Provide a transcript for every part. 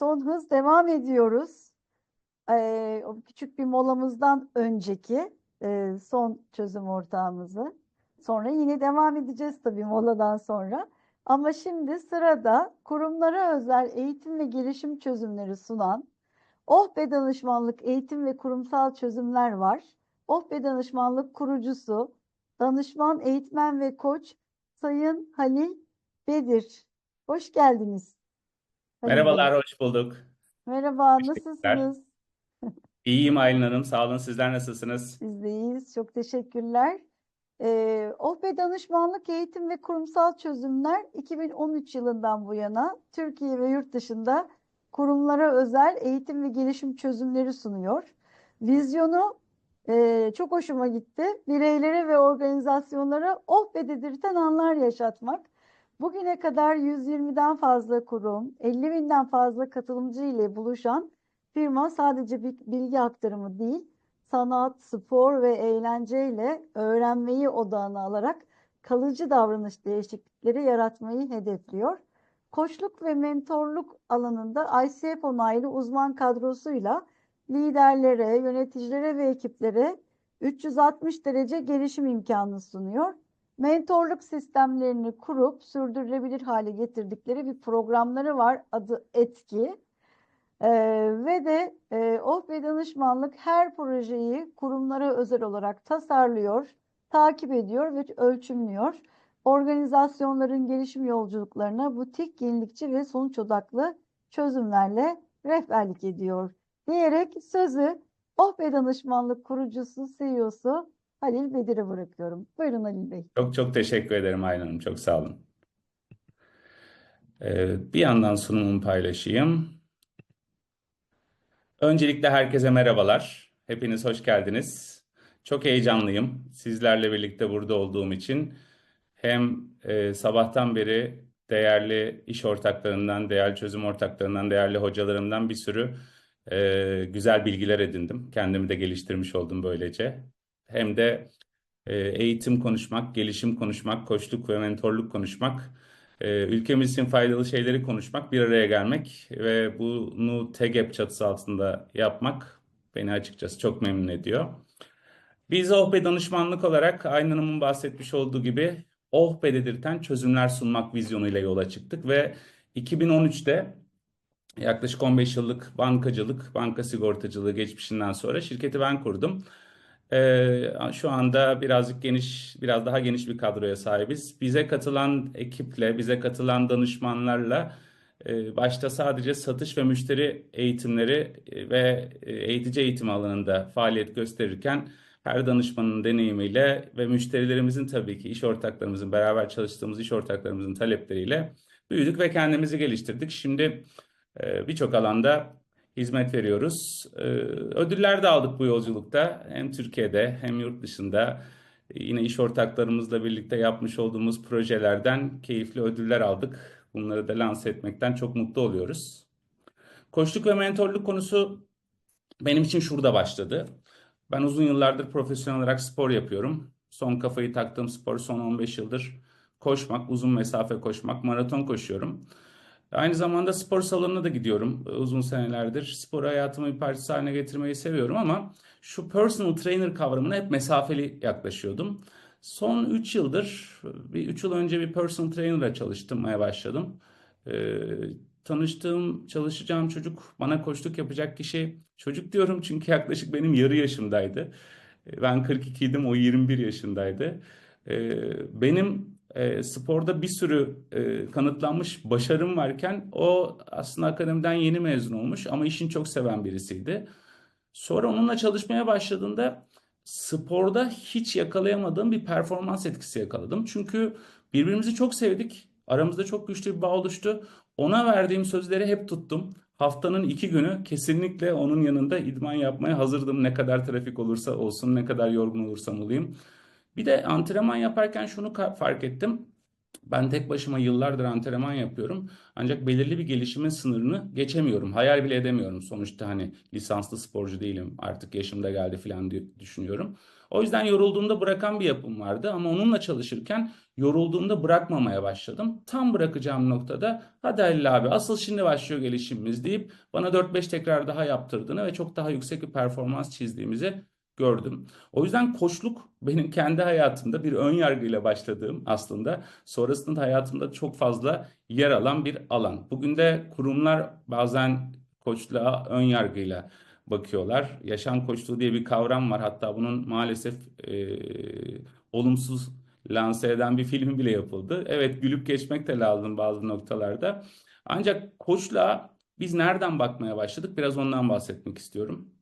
son hız devam ediyoruz. Ee, küçük bir molamızdan önceki e, son çözüm ortağımızı. Sonra yine devam edeceğiz tabii moladan sonra. Ama şimdi sırada kurumlara özel eğitim ve gelişim çözümleri sunan Oh Be Danışmanlık Eğitim ve Kurumsal Çözümler var. Oh Be Danışmanlık kurucusu, danışman, eğitmen ve koç Sayın Halil Bedir. Hoş geldiniz. Merhabalar, hoş bulduk. Merhaba, Teşekkürler. nasılsınız? İyiyim Aylin Hanım, sağ olun. Sizler nasılsınız? Biz de iyiyiz. Çok teşekkürler. Ee, Oh Be Danışmanlık Eğitim ve Kurumsal Çözümler 2013 yılından bu yana Türkiye ve yurt dışında kurumlara özel eğitim ve gelişim çözümleri sunuyor. Vizyonu e, çok hoşuma gitti. Bireylere ve organizasyonlara oh be dedirten anlar yaşatmak. Bugüne kadar 120'den fazla kurum, 50 binden fazla katılımcı ile buluşan firma sadece bir bilgi aktarımı değil, sanat, spor ve eğlenceyle öğrenmeyi odağına alarak kalıcı davranış değişiklikleri yaratmayı hedefliyor. Koçluk ve mentorluk alanında ICF onaylı uzman kadrosuyla liderlere, yöneticilere ve ekiplere 360 derece gelişim imkanı sunuyor. Mentorluk sistemlerini kurup sürdürülebilir hale getirdikleri bir programları var adı Etki. Ee, ve de e, Oh Be Danışmanlık her projeyi kurumlara özel olarak tasarlıyor, takip ediyor ve ölçümlüyor. Organizasyonların gelişim yolculuklarına butik, yenilikçi ve sonuç odaklı çözümlerle rehberlik ediyor diyerek sözü Oh Be Danışmanlık kurucusu, CEO'su Halil Bedir'e bırakıyorum. Buyurun Halil Bey. Çok çok teşekkür ederim Aylin Hanım, çok sağ olun. Ee, bir yandan sunumumu paylaşayım. Öncelikle herkese merhabalar. Hepiniz hoş geldiniz. Çok heyecanlıyım sizlerle birlikte burada olduğum için. Hem e, sabahtan beri değerli iş ortaklarından, değerli çözüm ortaklarından, değerli hocalarımdan bir sürü e, güzel bilgiler edindim. Kendimi de geliştirmiş oldum böylece. Hem de e, eğitim konuşmak, gelişim konuşmak, koçluk ve mentorluk konuşmak, e, ülkemiz için faydalı şeyleri konuşmak, bir araya gelmek ve bunu TEGEP çatısı altında yapmak beni açıkçası çok memnun ediyor. Biz Oh Be Danışmanlık olarak Aylin Hanım'ın bahsetmiş olduğu gibi Oh Be dedirten çözümler sunmak vizyonuyla yola çıktık ve 2013'te yaklaşık 15 yıllık bankacılık, banka sigortacılığı geçmişinden sonra şirketi ben kurdum. Ee, şu anda birazcık geniş, biraz daha geniş bir kadroya sahibiz. Bize katılan ekiple, bize katılan danışmanlarla e, başta sadece satış ve müşteri eğitimleri e, ve e, eğitici eğitim alanında faaliyet gösterirken her danışmanın deneyimiyle ve müşterilerimizin tabii ki iş ortaklarımızın, beraber çalıştığımız iş ortaklarımızın talepleriyle büyüdük ve kendimizi geliştirdik. Şimdi e, birçok alanda hizmet veriyoruz. Ee, Ödüller de aldık bu yolculukta. Hem Türkiye'de hem yurt dışında. Yine iş ortaklarımızla birlikte yapmış olduğumuz projelerden keyifli ödüller aldık. Bunları da lanse etmekten çok mutlu oluyoruz. Koçluk ve mentorluk konusu benim için şurada başladı. Ben uzun yıllardır profesyonel olarak spor yapıyorum. Son kafayı taktığım spor son 15 yıldır koşmak, uzun mesafe koşmak, maraton koşuyorum. Aynı zamanda spor salonuna da gidiyorum e, uzun senelerdir. Spor hayatımın bir parçası haline getirmeyi seviyorum ama şu personal trainer kavramına hep mesafeli yaklaşıyordum. Son 3 yıldır, bir 3 yıl önce bir personal trainer'la çalıştırmaya başladım. Ee, tanıştığım, çalışacağım çocuk, bana koçluk yapacak kişi, çocuk diyorum çünkü yaklaşık benim yarı yaşımdaydı. Ben 42 idim, o 21 yaşındaydı. Ee, benim e, sporda bir sürü e, kanıtlanmış başarım varken o aslında akademiden yeni mezun olmuş ama işini çok seven birisiydi. Sonra onunla çalışmaya başladığında sporda hiç yakalayamadığım bir performans etkisi yakaladım. Çünkü birbirimizi çok sevdik. Aramızda çok güçlü bir bağ oluştu. Ona verdiğim sözleri hep tuttum. Haftanın iki günü kesinlikle onun yanında idman yapmaya hazırdım. Ne kadar trafik olursa olsun, ne kadar yorgun olursam olayım. Bir de antrenman yaparken şunu fark ettim. Ben tek başıma yıllardır antrenman yapıyorum. Ancak belirli bir gelişimin sınırını geçemiyorum. Hayal bile edemiyorum. Sonuçta hani lisanslı sporcu değilim. Artık yaşım da geldi falan diye düşünüyorum. O yüzden yorulduğumda bırakan bir yapım vardı ama onunla çalışırken yorulduğumda bırakmamaya başladım. Tam bırakacağım noktada hadi Halil abi asıl şimdi başlıyor gelişimimiz deyip bana 4-5 tekrar daha yaptırdığını ve çok daha yüksek bir performans çizdiğimizi gördüm. O yüzden koçluk benim kendi hayatımda bir ön yargıyla başladığım aslında sonrasında hayatımda çok fazla yer alan bir alan. Bugün de kurumlar bazen koçluğa ön yargıyla bakıyorlar. Yaşam koçluğu diye bir kavram var. Hatta bunun maalesef e, olumsuz lanse eden bir filmi bile yapıldı. Evet gülüp geçmek de lazım bazı noktalarda. Ancak koçluğa biz nereden bakmaya başladık? Biraz ondan bahsetmek istiyorum.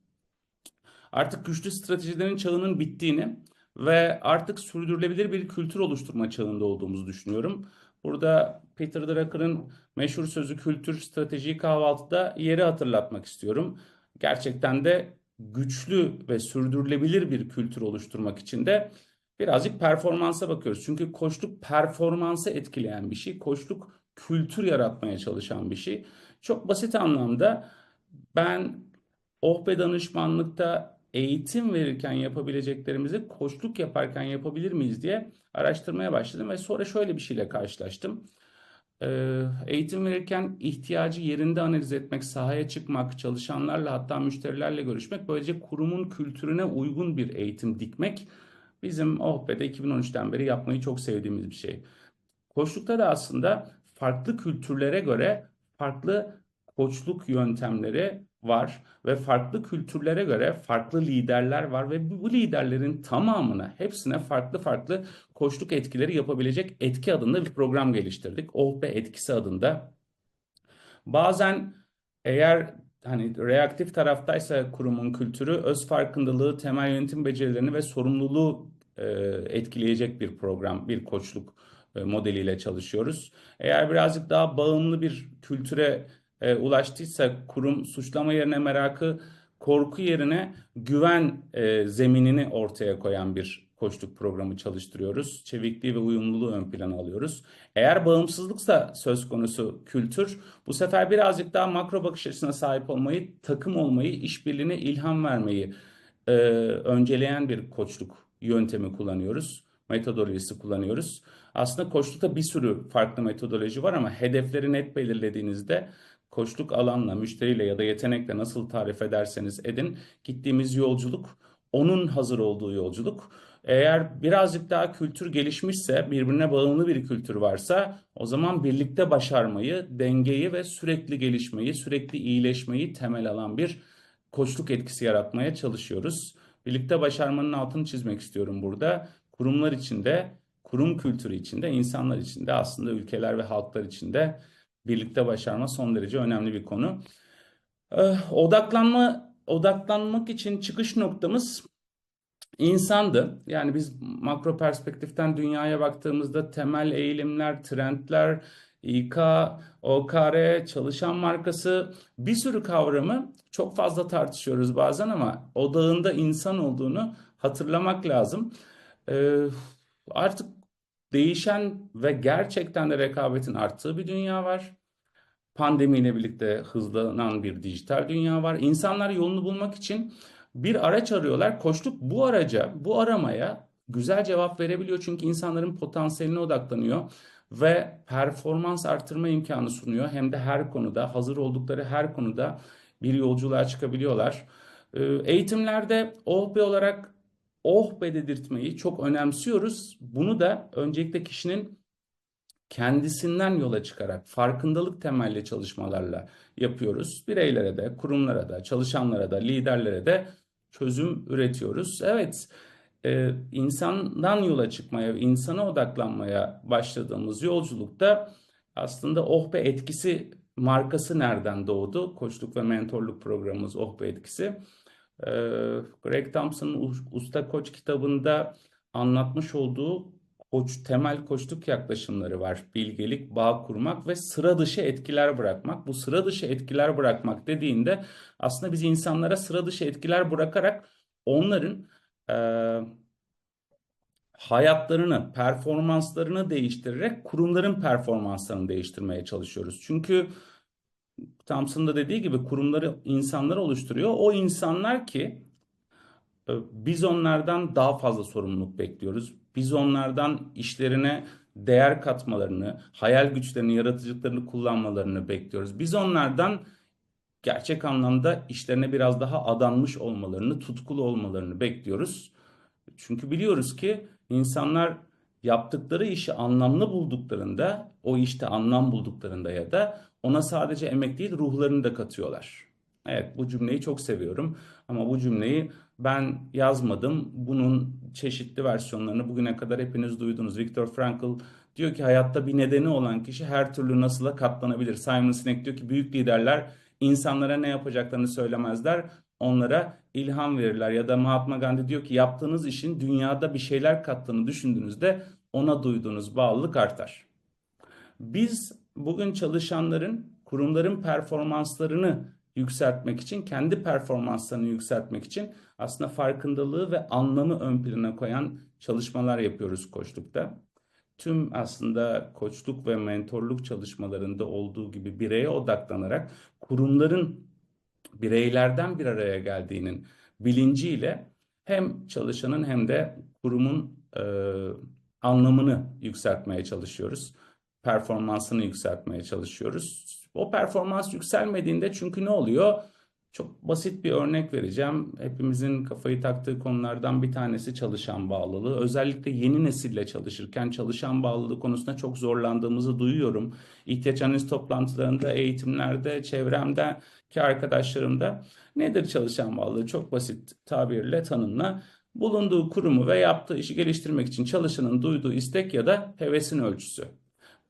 Artık güçlü stratejilerin çağının bittiğini ve artık sürdürülebilir bir kültür oluşturma çağında olduğumuzu düşünüyorum. Burada Peter Drucker'ın meşhur sözü kültür stratejiyi kahvaltıda yeri hatırlatmak istiyorum. Gerçekten de güçlü ve sürdürülebilir bir kültür oluşturmak için de birazcık performansa bakıyoruz. Çünkü koçluk performansı etkileyen bir şey. Koçluk kültür yaratmaya çalışan bir şey. Çok basit anlamda ben Oh be danışmanlıkta eğitim verirken yapabileceklerimizi koçluk yaparken yapabilir miyiz diye araştırmaya başladım ve sonra şöyle bir şeyle karşılaştım. Ee, eğitim verirken ihtiyacı yerinde analiz etmek, sahaya çıkmak, çalışanlarla hatta müşterilerle görüşmek, böylece kurumun kültürüne uygun bir eğitim dikmek bizim OHB'de 2013'ten beri yapmayı çok sevdiğimiz bir şey. Koçlukta da aslında farklı kültürlere göre farklı koçluk yöntemleri var ve farklı kültürlere göre farklı liderler var ve bu liderlerin tamamına hepsine farklı farklı koçluk etkileri yapabilecek etki adında bir program geliştirdik. Oh be etkisi adında. Bazen eğer hani reaktif taraftaysa kurumun kültürü öz farkındalığı, temel yönetim becerilerini ve sorumluluğu e, etkileyecek bir program, bir koçluk e, modeliyle çalışıyoruz. Eğer birazcık daha bağımlı bir kültüre e, ulaştıysa kurum suçlama yerine merakı, korku yerine güven e, zeminini ortaya koyan bir koçluk programı çalıştırıyoruz. Çevikliği ve uyumluluğu ön plana alıyoruz. Eğer bağımsızlıksa söz konusu kültür, bu sefer birazcık daha makro bakış açısına sahip olmayı, takım olmayı, işbirliğine ilham vermeyi e, önceleyen bir koçluk yöntemi kullanıyoruz. Metodolojisi kullanıyoruz. Aslında koçlukta bir sürü farklı metodoloji var ama hedefleri net belirlediğinizde koçluk alanla, müşteriyle ya da yetenekle nasıl tarif ederseniz edin, gittiğimiz yolculuk onun hazır olduğu yolculuk. Eğer birazcık daha kültür gelişmişse, birbirine bağımlı bir kültür varsa o zaman birlikte başarmayı, dengeyi ve sürekli gelişmeyi, sürekli iyileşmeyi temel alan bir koçluk etkisi yaratmaya çalışıyoruz. Birlikte başarmanın altını çizmek istiyorum burada. Kurumlar içinde, kurum kültürü içinde, insanlar içinde aslında ülkeler ve halklar içinde birlikte başarma son derece önemli bir konu. Eh, odaklanma odaklanmak için çıkış noktamız insandı. Yani biz makro perspektiften dünyaya baktığımızda temel eğilimler, trendler, İK, OKR, çalışan markası bir sürü kavramı çok fazla tartışıyoruz bazen ama odağında insan olduğunu hatırlamak lazım. Ee, artık değişen ve gerçekten de rekabetin arttığı bir dünya var. Pandemiyle birlikte hızlanan bir dijital dünya var. İnsanlar yolunu bulmak için bir araç arıyorlar. Koçluk bu araca, bu aramaya güzel cevap verebiliyor. Çünkü insanların potansiyeline odaklanıyor ve performans artırma imkanı sunuyor. Hem de her konuda, hazır oldukları her konuda bir yolculuğa çıkabiliyorlar. Ee, eğitimlerde OHB olarak oh be dedirtmeyi çok önemsiyoruz. Bunu da öncelikle kişinin kendisinden yola çıkarak farkındalık temelli çalışmalarla yapıyoruz. Bireylere de, kurumlara da, çalışanlara da, liderlere de çözüm üretiyoruz. Evet, e, insandan yola çıkmaya, insana odaklanmaya başladığımız yolculukta aslında oh be etkisi markası nereden doğdu? Koçluk ve mentorluk programımız oh be etkisi. E, Greg Thompson'ın Usta Koç kitabında anlatmış olduğu koç, temel koçluk yaklaşımları var. Bilgelik, bağ kurmak ve sıra dışı etkiler bırakmak. Bu sıra dışı etkiler bırakmak dediğinde aslında biz insanlara sıra dışı etkiler bırakarak onların e, hayatlarını, performanslarını değiştirerek kurumların performanslarını değiştirmeye çalışıyoruz. Çünkü Thompson da dediği gibi kurumları insanlar oluşturuyor. O insanlar ki e, biz onlardan daha fazla sorumluluk bekliyoruz. Biz onlardan işlerine değer katmalarını, hayal güçlerini, yaratıcılıklarını kullanmalarını bekliyoruz. Biz onlardan gerçek anlamda işlerine biraz daha adanmış olmalarını, tutkulu olmalarını bekliyoruz. Çünkü biliyoruz ki insanlar yaptıkları işi anlamlı bulduklarında, o işte anlam bulduklarında ya da ona sadece emek değil ruhlarını da katıyorlar. Evet bu cümleyi çok seviyorum ama bu cümleyi ben yazmadım. Bunun çeşitli versiyonlarını bugüne kadar hepiniz duydunuz. Viktor Frankl diyor ki hayatta bir nedeni olan kişi her türlü nasıla katlanabilir. Simon Sinek diyor ki büyük liderler insanlara ne yapacaklarını söylemezler. Onlara ilham verirler ya da Mahatma Gandhi diyor ki yaptığınız işin dünyada bir şeyler kattığını düşündüğünüzde ona duyduğunuz bağlılık artar. Biz bugün çalışanların, kurumların performanslarını yükseltmek için, kendi performanslarını yükseltmek için aslında farkındalığı ve anlamı ön plana koyan çalışmalar yapıyoruz koçlukta. Tüm aslında koçluk ve mentorluk çalışmalarında olduğu gibi bireye odaklanarak kurumların bireylerden bir araya geldiğinin bilinciyle hem çalışanın hem de kurumun e, anlamını yükseltmeye çalışıyoruz. Performansını yükseltmeye çalışıyoruz. O performans yükselmediğinde çünkü ne oluyor? Çok basit bir örnek vereceğim. Hepimizin kafayı taktığı konulardan bir tanesi çalışan bağlılığı. Özellikle yeni nesille çalışırken çalışan bağlılığı konusunda çok zorlandığımızı duyuyorum. İhtiyaç analiz toplantılarında, eğitimlerde, çevremdeki arkadaşlarımda. Nedir çalışan bağlılığı? Çok basit tabirle tanımla. Bulunduğu kurumu ve yaptığı işi geliştirmek için çalışanın duyduğu istek ya da hevesin ölçüsü.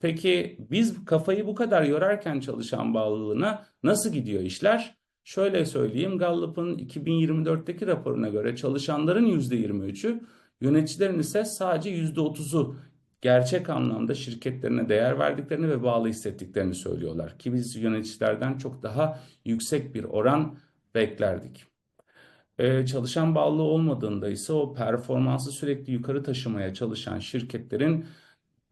Peki biz kafayı bu kadar yorarken çalışan bağlılığına nasıl gidiyor işler? Şöyle söyleyeyim, Gallup'ın 2024'teki raporuna göre çalışanların %23'ü, yöneticilerin ise sadece %30'u gerçek anlamda şirketlerine değer verdiklerini ve bağlı hissettiklerini söylüyorlar. Ki biz yöneticilerden çok daha yüksek bir oran beklerdik. Ee, çalışan bağlılığı olmadığında ise o performansı sürekli yukarı taşımaya çalışan şirketlerin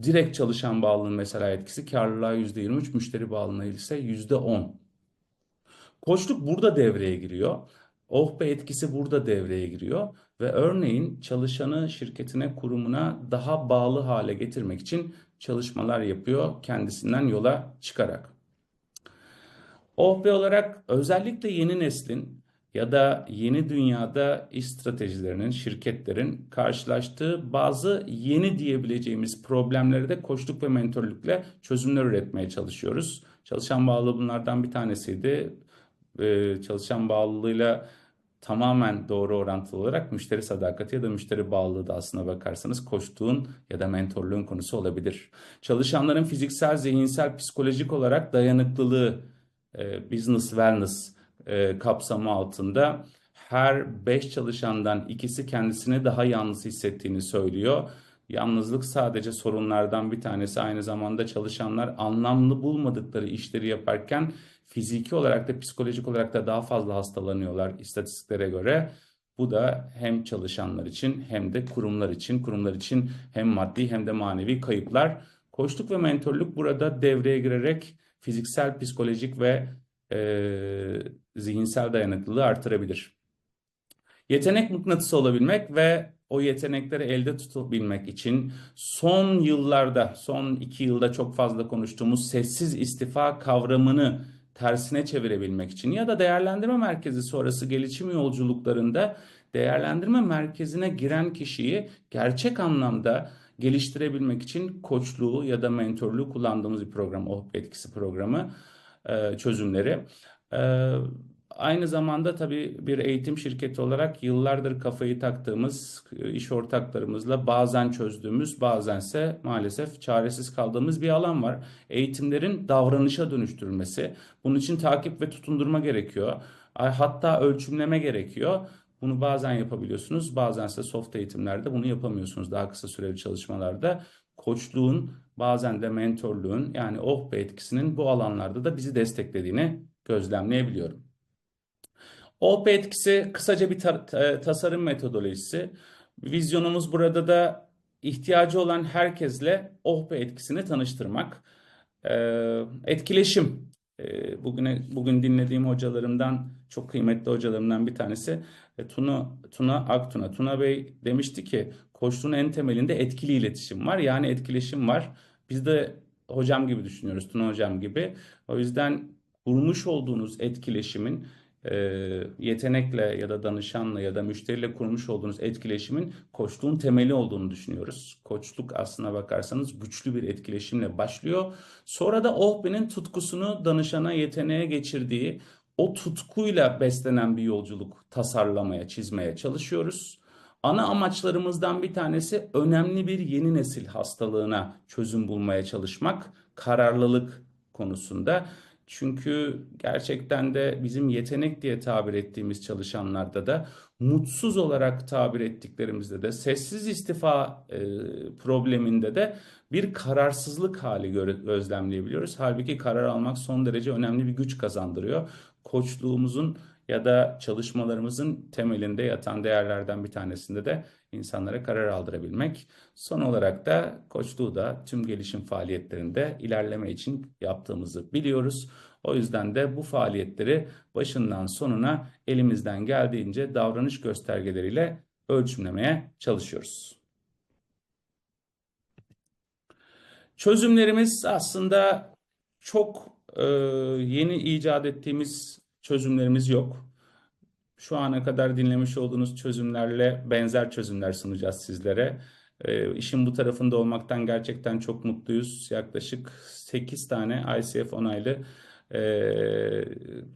direkt çalışan bağlılığın mesela etkisi karlılığa %23, müşteri bağlılığına ise %10. Koçluk burada devreye giriyor. Oh be etkisi burada devreye giriyor ve örneğin çalışanı şirketine, kurumuna daha bağlı hale getirmek için çalışmalar yapıyor kendisinden yola çıkarak. Oh be olarak özellikle yeni neslin ya da yeni dünyada iş stratejilerinin, şirketlerin karşılaştığı bazı yeni diyebileceğimiz problemleri de koçluk ve mentorlukla çözümler üretmeye çalışıyoruz. Çalışan bağlılığı bunlardan bir tanesiydi e, çalışan bağlılığıyla tamamen doğru orantılı olarak müşteri sadakati ya da müşteri bağlılığı da aslına bakarsanız koçluğun ya da mentorluğun konusu olabilir. Çalışanların fiziksel, zihinsel, psikolojik olarak dayanıklılığı e, business wellness e, kapsamı altında her 5 çalışandan ikisi kendisini daha yalnız hissettiğini söylüyor. Yalnızlık sadece sorunlardan bir tanesi. Aynı zamanda çalışanlar anlamlı bulmadıkları işleri yaparken fiziki olarak da psikolojik olarak da daha fazla hastalanıyorlar istatistiklere göre. Bu da hem çalışanlar için hem de kurumlar için, kurumlar için hem maddi hem de manevi kayıplar. Koçluk ve mentorluk burada devreye girerek fiziksel, psikolojik ve e, zihinsel dayanıklılığı artırabilir. Yetenek mıknatısı olabilmek ve o yetenekleri elde tutabilmek için son yıllarda, son iki yılda çok fazla konuştuğumuz sessiz istifa kavramını tersine çevirebilmek için ya da değerlendirme merkezi sonrası gelişim yolculuklarında değerlendirme merkezine giren kişiyi gerçek anlamda geliştirebilmek için koçluğu ya da mentorluğu kullandığımız bir program, o etkisi programı çözümleri. Aynı zamanda tabii bir eğitim şirketi olarak yıllardır kafayı taktığımız iş ortaklarımızla bazen çözdüğümüz bazense maalesef çaresiz kaldığımız bir alan var. Eğitimlerin davranışa dönüştürülmesi. Bunun için takip ve tutundurma gerekiyor. Hatta ölçümleme gerekiyor. Bunu bazen yapabiliyorsunuz. Bazense soft eğitimlerde bunu yapamıyorsunuz. Daha kısa süreli çalışmalarda. Koçluğun bazen de mentorluğun yani oh be etkisinin bu alanlarda da bizi desteklediğini gözlemleyebiliyorum. OP etkisi kısaca bir ta tasarım metodolojisi. Vizyonumuz burada da ihtiyacı olan herkesle OP etkisini tanıştırmak. Ee, etkileşim. E, bugüne bugün dinlediğim hocalarımdan çok kıymetli hocalarımdan bir tanesi e, Tuna Tuna Aktuna. Tuna Bey demişti ki koçluğun en temelinde etkili iletişim var. Yani etkileşim var. Biz de hocam gibi düşünüyoruz. Tuna hocam gibi. O yüzden kurmuş olduğunuz etkileşimin e, yetenekle ya da danışanla ya da müşteriyle kurmuş olduğunuz etkileşimin koçluğun temeli olduğunu düşünüyoruz. Koçluk aslına bakarsanız güçlü bir etkileşimle başlıyor. Sonra da Ohbe'nin tutkusunu danışana yeteneğe geçirdiği o tutkuyla beslenen bir yolculuk tasarlamaya, çizmeye çalışıyoruz. Ana amaçlarımızdan bir tanesi önemli bir yeni nesil hastalığına çözüm bulmaya çalışmak, kararlılık konusunda. Çünkü gerçekten de bizim yetenek diye tabir ettiğimiz çalışanlarda da mutsuz olarak tabir ettiklerimizde de sessiz istifa e, probleminde de bir kararsızlık hali gözlemleyebiliyoruz. Halbuki karar almak son derece önemli bir güç kazandırıyor. Koçluğumuzun ya da çalışmalarımızın temelinde yatan değerlerden bir tanesinde de insanlara karar aldırabilmek. Son olarak da koçluğu da tüm gelişim faaliyetlerinde ilerleme için yaptığımızı biliyoruz. O yüzden de bu faaliyetleri başından sonuna elimizden geldiğince davranış göstergeleriyle ölçümlemeye çalışıyoruz. Çözümlerimiz aslında çok e, yeni icat ettiğimiz çözümlerimiz yok. Şu ana kadar dinlemiş olduğunuz çözümlerle benzer çözümler sunacağız sizlere. E, işin bu tarafında olmaktan gerçekten çok mutluyuz. Yaklaşık 8 tane ICF onaylı e,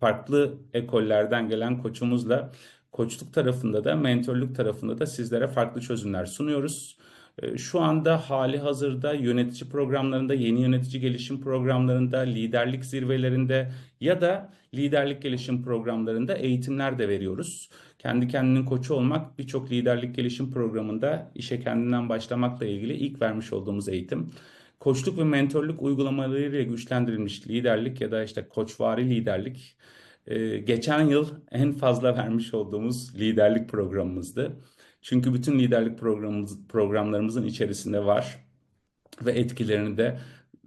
farklı ekollerden gelen koçumuzla koçluk tarafında da mentorluk tarafında da sizlere farklı çözümler sunuyoruz. E, Şu anda hali hazırda yönetici programlarında, yeni yönetici gelişim programlarında, liderlik zirvelerinde ya da liderlik gelişim programlarında eğitimler de veriyoruz. Kendi kendinin koçu olmak birçok liderlik gelişim programında işe kendinden başlamakla ilgili ilk vermiş olduğumuz eğitim. Koçluk ve mentorluk uygulamalarıyla güçlendirilmiş liderlik ya da işte koçvari liderlik e, geçen yıl en fazla vermiş olduğumuz liderlik programımızdı. Çünkü bütün liderlik programımız, programlarımızın içerisinde var ve etkilerini de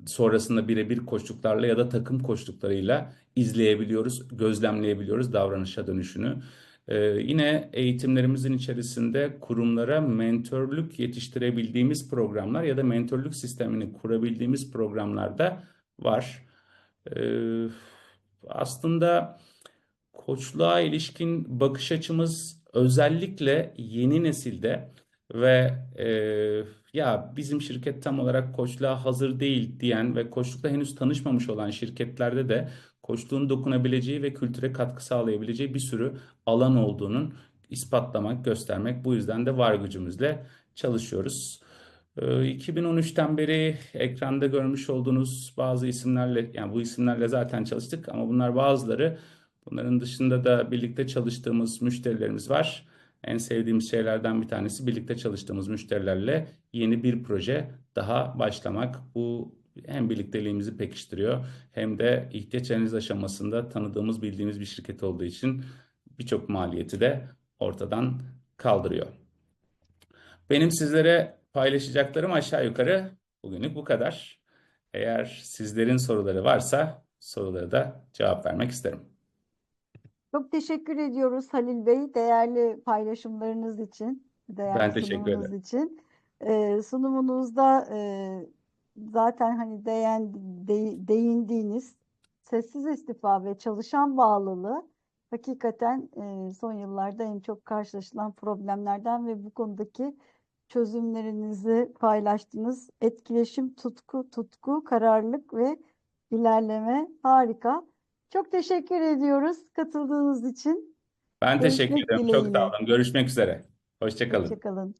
sonrasında birebir koçluklarla ya da takım koçluklarıyla izleyebiliyoruz, gözlemleyebiliyoruz davranışa dönüşünü. Ee, yine eğitimlerimizin içerisinde kurumlara mentörlük yetiştirebildiğimiz programlar ya da mentörlük sistemini kurabildiğimiz programlar da var. Ee, aslında koçluğa ilişkin bakış açımız özellikle yeni nesilde ve e, ya bizim şirket tam olarak koçluğa hazır değil diyen ve koçlukla henüz tanışmamış olan şirketlerde de koçluğun dokunabileceği ve kültüre katkı sağlayabileceği bir sürü alan olduğunun ispatlamak, göstermek. Bu yüzden de var gücümüzle çalışıyoruz. Ee, 2013'ten beri ekranda görmüş olduğunuz bazı isimlerle, yani bu isimlerle zaten çalıştık ama bunlar bazıları. Bunların dışında da birlikte çalıştığımız müşterilerimiz var. En sevdiğimiz şeylerden bir tanesi birlikte çalıştığımız müşterilerle yeni bir proje daha başlamak. Bu hem birlikteliğimizi pekiştiriyor hem de ihtiyaç analiz aşamasında tanıdığımız, bildiğimiz bir şirket olduğu için birçok maliyeti de ortadan kaldırıyor. Benim sizlere paylaşacaklarım aşağı yukarı bugünlük bu kadar. Eğer sizlerin soruları varsa sorulara da cevap vermek isterim. Çok teşekkür ediyoruz Halil Bey, değerli paylaşımlarınız için, değerli Ben teşekkür sunumunuz ederim. için. Ee, sunumunuzda e, zaten hani değen, de- değindiğiniz sessiz istifa ve çalışan bağlılığı hakikaten e, son yıllarda en çok karşılaşılan problemlerden ve bu konudaki çözümlerinizi paylaştınız. Etkileşim, tutku, tutku, kararlılık ve ilerleme harika. Çok teşekkür ediyoruz katıldığınız için. Ben teşekkür Görüşmek ederim. Çok sağ dileğiyle. olun. Görüşmek üzere. Hoşça kalın. Hoşça kalın.